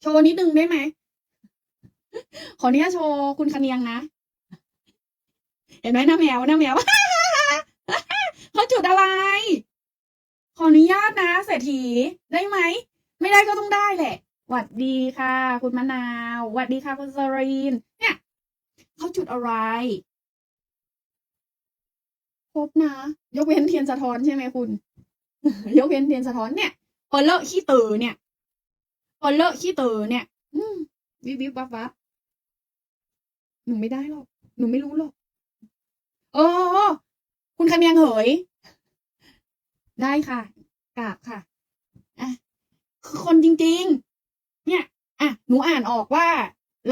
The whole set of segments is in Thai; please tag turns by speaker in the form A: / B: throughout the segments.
A: โชว์นิดนึงได้ไหม ขออนุญาตโชว์คุณคะเนียงนะ เห็นไหมหน้าแมวหน้าแมวเขาจุดอะไร ขออนุญาตนะเศรษฐีได้ไหม ไม่ได้ก็ต้องได้แหละหวัดดีค่ะ คุณมะนาวหวัดดีค่ะคุณสรีน เนี่ยเขาจุดอะไรครบนะ ยกเว้นเทียนสะท้อนใช่ไหมคุณ ยกเว้นเทียนสะท้อนเนี่ยพอเลอะขี้เตอเนี่ย พอเลอะขี้เตอเนี่ย อืมวิบวิบวับวับหนูไม่ได้หรอก หนูไม่รู้หรอกโอ้คุณคะเนียงเหย ได้ค่ะกราบค่ะอะคือคนจริง ๆ เนี่ย อะ หนูอ่านออกว่า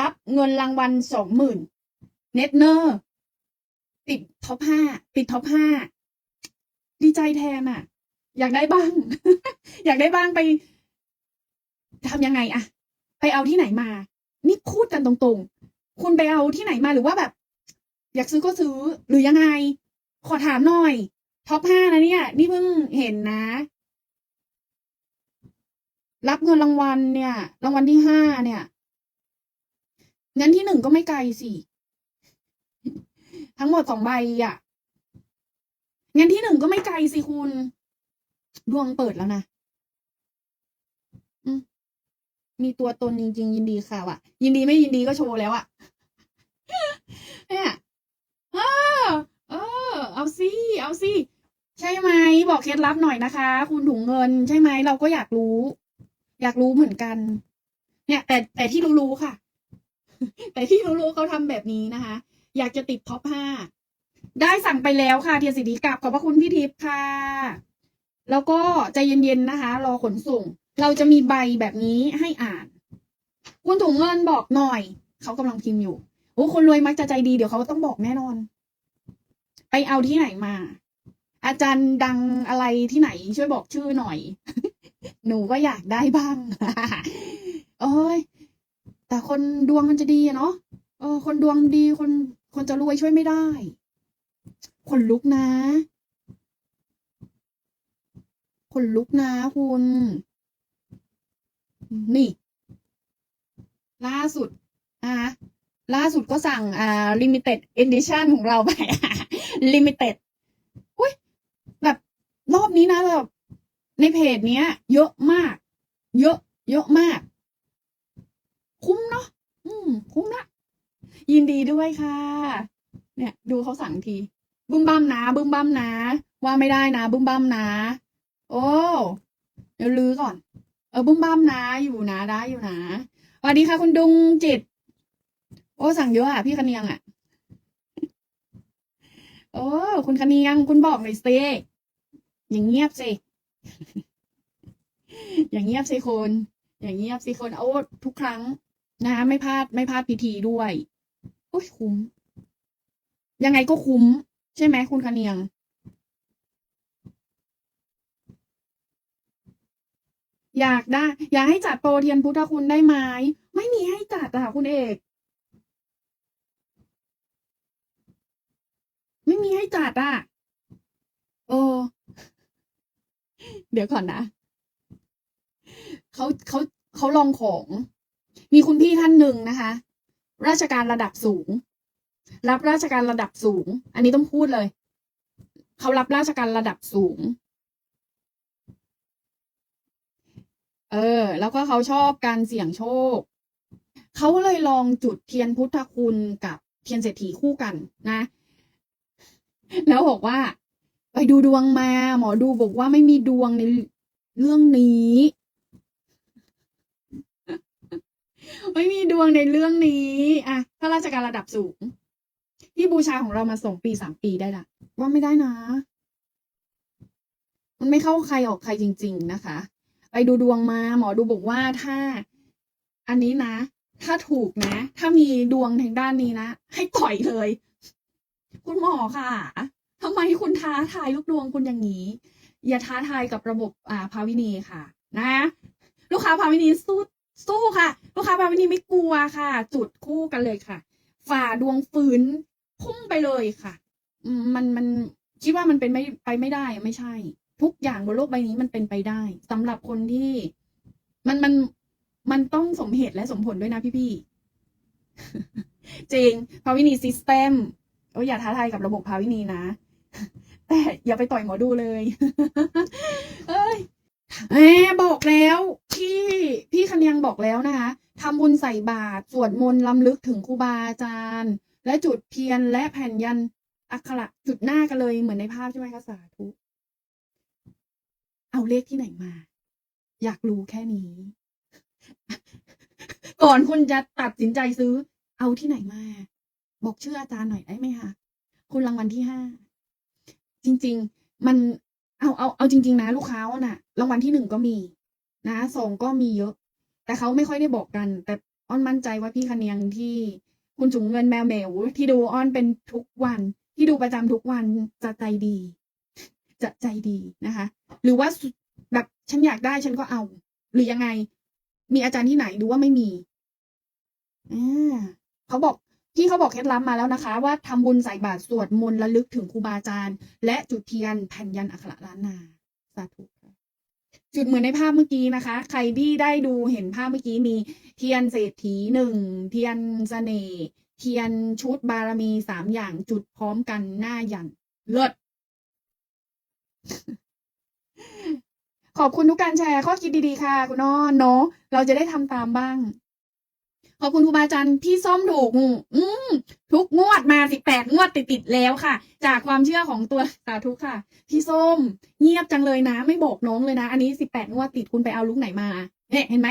A: รับเงินรางวัลสองหมื่นเน็ตเนอร์ติดท็อปห้าติดท็อปห้าดีใจแทนอะ อยากได้บ้าง อยากได้บ้างไป ทำยังไงอะไปเอาที่ไหนมา นี่พูดกันตรงๆ คุณไปเอาที่ไหนมาหรือว่าแบบ อยากซื้อก็ซื้อหรือยังไง ขอถามหน่อยท็อปห้านะเนี่ย นี่เพิ่งเห็นนะ รับเงินรางวัลเนี่ย รางวัลที่ห้าเนี่ยงั้นที่หนึ่งก็ไม่ไกลสิ ทั้งหมดสองใบอะงั้นที่หนึ่งก็ไม่ไกลสิคุณ ดวงเปิดแล้วนะอื มีตัวตนจริง ๆ ยินดีค่ะว่ะ ยินดีไม่ยินดีก็โชว์แล้วอะเนี่ยเออเออ เอาสิเอาสิใช่ไหมบอกเคล็ดลับหน่อยนะคะ คุณถุงเงิน ใช่ไหมเราก็อยากรู้ อยากรู้เหมือนกัน เนี่ย แต่แต่ที่รู้ๆค่ะ แต่ที่รู้ๆเขาทำแบบนี้นะคะ อยากจะติดท็อปห้าได้สั่งไปแล้วค่ะเทียนสิริกับขอบพระคุณพี่ทิพย์ค่ะ แล้วก็ใจเย็นๆนะคะ รอขนส่ง เราจะมีใบแบบนี้ให้อ่าน คุณถุงเงินบอกหน่อย เขากำลังพิมพ์อยู่โอ้คนรวยมักจะใจดีเดี๋ยวเขาต้องบอกแน่นอน ไปเอาที่ไหนมา อาจารย์ดังอะไรที่ไหน ช่วยบอกชื่อหน่อย หนูก็อยากได้บ้างโอ้ยแต่คนดวงมันจะดีอะเนาะเออ คนดวงดีคนคนจะรวยช่วยไม่ได้ คนลุกนะ คนลุกนะคุณ นี่ ล่าสุดอะล่าสุดก็สั่งอ่า limited edition ของเราไป limited อุ้ยแบบรอบนี้นะแบบในเพจเนี้ย เยอะมาก เยอะ เยอะมาก คุ้มเนาะอืม คุ้มนะยินดีด้วยค่ะ เนี่ย ดูเขาสั่งที บึ้มบั้มนะบึ้มบั้มนะ ว่าไม่ได้นะ บึ้มบั้มนะ โอ้ เดี๋ยวลือก่อน ออบึ้มบั้มนะ อยู่นะได้อยู่นะสวัสดีค่ะ คุณดุงจิต โอ้สั่งเยอะอะ พี่คะเนียงอะ โอ้คุณคะเนียง คุณบอกหน่อยสิอย่างเงียบสิอย่างเงียบสิคนอย่างเงียบสิคนโอ้ทุกครั้งนะไม่พลาดไม่พลาดพิธีด้วยโอ้ยคุ้ม ยังไงก็คุ้ม ใช่ไหมคุณคะเนียง อยากได้ อยากให้จัดโปรเทียนพุทธคุณได้ไหมไม่มีให้จัดอะคุณเอก ไม่มีให้จัดอะ โอ้เดี๋ยวก่อนนะเขาเขาเขาลองของ มีคุณพี่ท่านหนึ่งนะคะ ราชการระดับสูง รับราชการระดับสูง อันนี้ต้องพูดเลยเขารับราชการระดับสูง เออ แล้วก็เขาชอบการเสี่ยงโชค เขาเลยลองจุดเทียนพุทธคุณกับเทียนเศรษฐีคู่กันนะ แล้วบอกว่า ไปดูดวงมา หมอดูบอกว่าไม่มีดวงในเรื่องนี้ ไม่มีดวงในเรื่องนี้อะข้าราชการระดับสูง ที่บูชาของเรามาสองปีสามปีได้ละว่าไม่ได้นะ มันไม่เข้าใครออกใครจริง ๆ นะคะ ไปดูดวงมา หมอดูบอกว่าถ้าอันนี้นะ ถ้าถูกนะ ถ้ามีดวงทางด้านนี้นะ ให้ต่อยเลย คุณหมอค่ะทำไมคุณท้าทายลูกดวงคุณอย่างนี้ อย่าท้าทายกับระบบอ่าภาวินีค่ะ นะ ลูกค้าภาวินีสู้สู้ค่ะ ลูกค้าภาวินีไม่กลัวค่ะ จุดคู่กันเลยค่ะ ฝ่าดวงฝืนพุ่งไปเลยค่ะ มันมันคิดว่ามันเป็นไม่ไปไม่ได้ไม่ใช่ ทุกอย่างบนโลกใบนี้มันเป็นไปได้สำหรับคนที่มันมันมันต้องสมเหตุและสมผลด้วยนะพี่ๆจริงภาวินีซิสเต็มโอ้ยอย่าท้าทายกับระบบภาวินีนะ แต่อย่าไปต่อยหมอดูเลย เอ้ยแหมบอกแล้วพี่พี่คันยังบอกแล้วนะคะทำบุญใส่บาตรสวดมนต์ลำลึกถึงครูบาอาจารย์ และจุดเทียนและแผ่นยันอักขระจุดหน้ากันเลยเหมือนในภาพใช่ไหมคะสาธุ เอาเลขที่ไหนมา อยากรู้แค่นี้ ก่อนคุณจะตัดสินใจซื้อ เอาที่ไหนมา บอกชื่ออาจารย์หน่อยได้ไหมคะคุณรางวัลที่ห้าจริง ๆ มันเอาเอาเอาจริง ๆ นะ ลูกค้าน่ะรางวัลที่หนึ่งก็มี นะสองก็มีเยอะ แต่เขาไม่ค่อยได้บอกกัน แต่อ้อนมั่นใจว่าพี่คะเนียงที่คุณจุงเงินแมวเหมวที่ดูอ้อนเป็นทุกวัน ที่ดูประจำทุกวันจะใจดี จะใจดีนะคะ หรือว่าแบบฉันอยากได้ฉันก็เอา หรือยังไง มีอาจารย์ที่ไหนดูว่าไม่มีอ่าเขาบอกพี่เขาบอกเคล็ดลับมาแล้วนะคะ ว่าทำบุญใส่บาตรสวดมนต์ระลึกถึงครูบาอาจารย์ และจุดเทียนแผ่นยันอักขระล้านนาสาธุค่ะจุดเหมือนในภาพเมื่อกี้นะคะ ใครที่ได้ดูเห็นภาพเมื่อกี้มีเทียนเศรษฐีหนึ่งเทียนเสน่ห์เทียนชุดบารมีสามอย่างจุดพร้อมกันหน้ายันเลิศ ขอบคุณทุกการแชร์ข้อคิดดีๆค่ะ คุณอ้อเนาะเราจะได้ทำตามบ้าง ขอบคุณครูบาอาจารย์พี่ส้มถูกอืมทุกงวดมาสิบแปดงวดติดๆแล้วค่ะ จากความเชื่อของตัวสาธุค่ะ พี่ส้ม เงียบจังเลยนะ ไม่บอกน้องเลยนะ อันนี้สิบแปดงวดติดคุณไปเอาลุกไหนมาเนี่ยเห็นไหม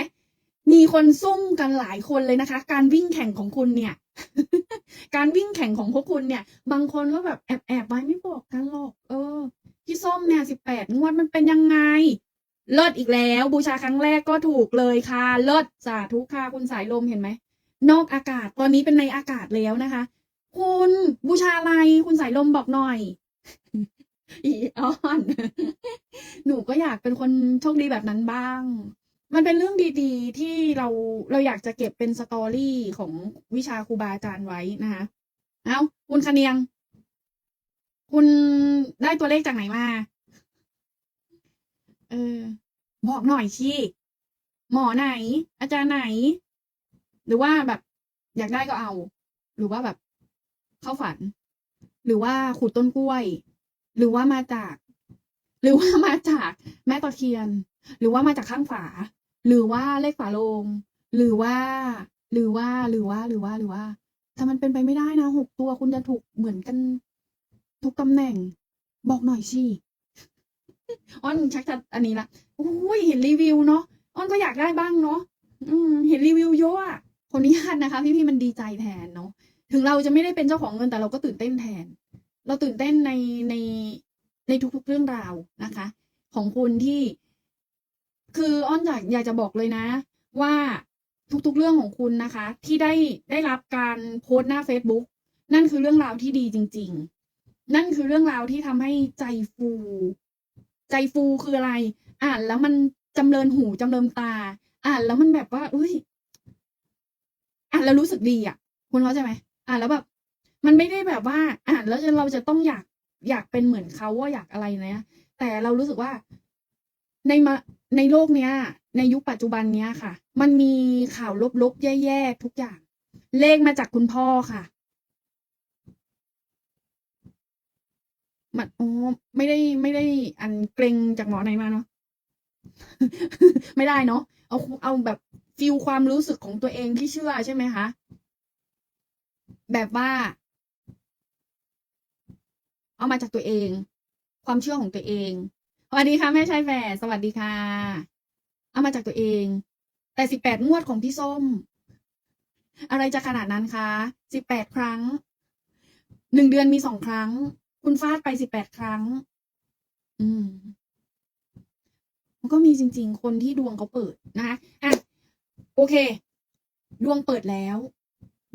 A: มีคนซุ่มกันหลายคนเลยนะคะ การวิ่งแข่งของคุณเนี่ย การวิ่งแข่งของพวกคุณเนี่ย บางคนก็แบบแอบแอบไว้ไม่บอกกันหรอก เออ พี่ส้มเนี่ยสิบแปดงวดมันเป็นยังไง เลิศอีกแล้ว บูชาครั้งแรกก็ถูกเลยค่ะ เลิศสาธุค่ะคุณสายลมเห็นไหม นอกอากาศตอนนี้เป็นในอากาศแล้วนะคะ คุณบูชาอะไรคุณสายลมบอกหน่อย อีออน หนูก็อยากเป็นคนโชคดีแบบนั้นบ้าง มันเป็นเรื่องดีๆ ที่เราเราอยากจะเก็บเป็นสตอรี่ของวิชาครูบาอาจารย์ไว้นะคะ เอาคุณคเนียง คุณ ได้ตัวเลขจากไหนมา เออ บอกหน่อยชีหมอไหน อาจารย์ไหน หรือว่าแบบ อยากได้ก็เอา หรือว่าแบบ เข้าฝัน หรือว่าขูดต้นกล้วย หรือว่ามาจาก หรือว่ามาจากแม่ตะเคียน หรือว่ามาจากข้างฝา หรือว่าเลขฝาโลง หรือว่า หรือว่า หรือว่า หรือว่า หรือว่าแต่มันเป็นไปไม่ได้นะหกตัวคุณจะถูกเหมือนกันทุกตำแหน่ง บอกหน่อยสิอ้อนชักจะอันนี้ละโอ้ยเห็นรีวิวเนาะอ้อนก็อยากได้บ้างเนาะอืม เห็นรีวิวเยอะอะคนนี้ญาตนะคะ พี่พี่มันดีใจแทนเนาะถึงเราจะไม่ได้เป็นเจ้าของเงินแต่เราก็ตื่นเต้นแทน เราตื่นเต้นในในในทุกๆเรื่องราวนะคะ ของคุณที่ คืออ้อนอยากอยากจะบอกเลยนะ ว่าทุกๆเรื่องของคุณนะคะ ที่ได้ได้รับการโพสต์หน้า Facebook นั่นคือเรื่องราวที่ดีจริง ๆ นั่นคือเรื่องราวที่ทำให้ใจฟู ใจฟูคืออะไร อ่านแล้วมันจำเริญหูจำเริญตา อ่านแล้วมันแบบว่าเอ้ย อ่านแล้วรู้สึกดีอะ คุณเข้าใจไหมอ่านแล้วแบบ มันไม่ได้แบบว่า อ่านแล้วเราจะต้องอยากอยากเป็นเหมือนเขาว่าอยากอะไรนะแต่เรารู้สึกว่าในมาในโลกเนี้ย ในยุคปัจจุบันเนี้ยค่ะ มันมีข่าวลบๆแย่ๆทุกอย่าง เลขมาจากคุณพ่อค่ะ มันอ๋อไม่ได้ไม่ได้อันเกรงจากหมอไหนมาเนาะไม่ได้เนาะเอาเอาแบบฟิลความรู้สึกของตัวเองที่เชื่อใช่ไหมคะแบบว่า เอามาจากตัวเอง ความเชื่อของตัวเองสวัสดีค่ะแม่ชายแฝดสวัสดีค่ะ เอามาจากตัวเอง แต่สิบแปดงวดของพี่ส้ม อะไรจะขนาดนั้นคะสิบแปดครั้งหนึ่งเดือนมีสองครั้ง คุณฟาดไปสิบแปดครั้ง อืม มันก็มีจริง ๆ คนที่ดวงเขาเปิดนะคะอะโอเค ดวงเปิดแล้ว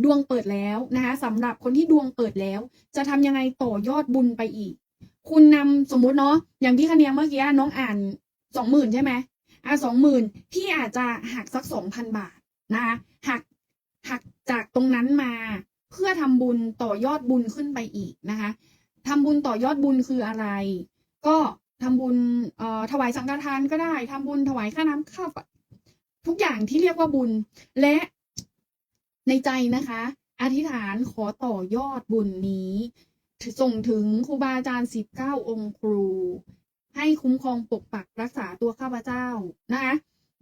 A: ดวงเปิดแล้วนะคะสำหรับคนที่ดวงเปิดแล้ว จะทำยังไงต่อยอดบุญไปอีก คุณนำสมมติเนาะอย่างพี่คะเนียเมื่อกี้น้องอ่านสองหมื่นใช่ไหมอะสองหมื่นพี่อาจจะหักสักสองพันบาทนะคะหักหักจากตรงนั้นมา เพื่อทำบุญต่อยอดบุญขึ้นไปอีกนะคะ ทำบุญต่อยอดบุญคืออะไร ก็ทำบุญเอ่อถวายสังฆทานก็ได้ทำบุญถวายค่าน้ำค่าไฟทุกอย่างที่เรียกว่าบุญ และในใจนะคะ อธิษฐานขอต่อยอดบุญนี้ส่งถึงครูบาอาจารย์สิบเก้าองค์ครู ให้คุ้มครองปกปักรักษาตัวข้าพเจ้านะคะ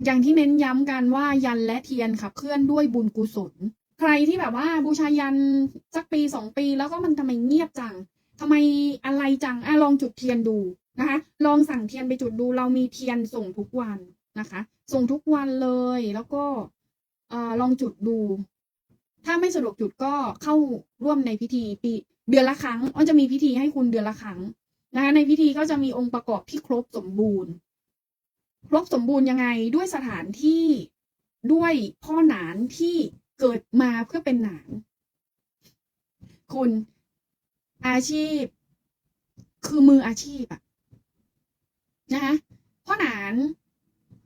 A: อย่างที่เน้นย้ำกันว่ายันและเทียนขับเคลื่อนด้วยบุญกุศล ใครที่แบบว่าบูชายันสักปีสองปีแล้วก็มันทำไมเงียบจัง ทำไมอะไรจังอะลองจุดเทียนดูนะคะ ลองสั่งเทียนไปจุดดู เรามีเทียนส่งทุกวันนะคะ ส่งทุกวันเลยแล้วก็อลองจุดดู ถ้าไม่สะดวกจุดก็เข้าร่วมในพิธีปีเดือนละครั้งอ้อนจะมีพิธีให้คุณเดือนละครั้งนะคะในพิธีก็จะมีองค์ประกอบที่ครบสมบูรณ์ ครบสมบูรณ์ยังไงด้วยสถานที่ด้วยพ่อหนานที่เกิดมาเพื่อเป็นหนาน คุณ อาชีพ คือมืออาชีพอะนะคะพ่อหนาน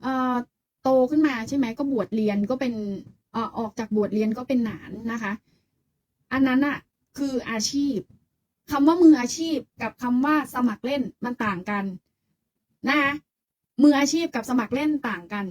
A: เอ่อโตขึ้นมาใช่ไหมก็บวชเรียนก็เป็นเอ่อออกจากบวชเรียนก็เป็นหนานนะคะ อันนั้นอะคืออาชีพคำว่ามืออาชีพกับคำว่าสมัครเล่นมันต่างกันนะคะมืออาชีพกับสมัครเล่นต่างกัน